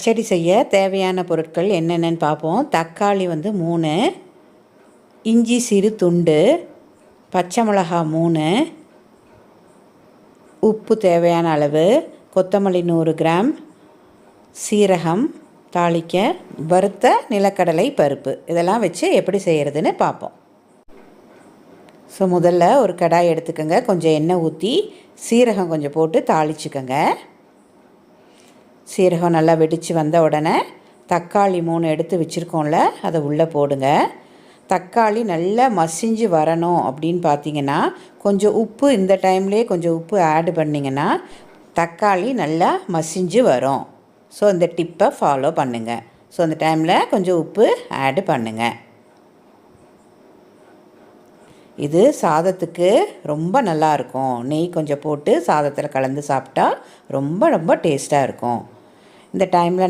பச்சடி செய்ய தேவையான பொருட்கள் என்னென்னு பார்ப்போம். தக்காளி வந்து மூணு இஞ்சி சிறு துண்டு பச்சை மிளகா மூணு உப்பு தேவையான அளவு கொத்தமல்லி நூறு கிராம் சீரகம் தாளிக்க வறுத்த நிலக்கடலை பருப்பு. இதெல்லாம் வச்சு எப்படி செய்கிறதுன்னு பார்ப்போம். ஸோ முதல்ல ஒரு கடாய் எடுத்துக்கோங்க. கொஞ்சம் எண்ணெய் ஊற்றி சீரகம் கொஞ்சம் போட்டு தாளிச்சுக்கோங்க. சீரகம் நல்லா வெடித்து வந்த உடனே தக்காளி மூணு எடுத்து வச்சுருக்கோம்ல அதை உள்ளே போடுங்க. தக்காளி நல்லா மசிஞ்சு வரணும் அப்படின்னு பார்த்தீங்கன்னா கொஞ்சம் உப்பு இந்த டைம்லேயே கொஞ்சம் உப்பு ஆட் பண்ணிங்கன்னா தக்காளி நல்லா மசிஞ்சு வரும். ஸோ இந்த டிப்பை ஃபாலோ பண்ணுங்கள் ஸோ அந்த டைமில் கொஞ்சம் உப்பு ஆட் பண்ணுங்கள் இது சாதத்துக்கு ரொம்ப நல்லாயிருக்கும் நெய் கொஞ்சம் போட்டு சாதத்தில் கலந்து சாப்பிட்டா ரொம்ப ரொம்ப டேஸ்ட்டாக இருக்கும். இந்த டைமில்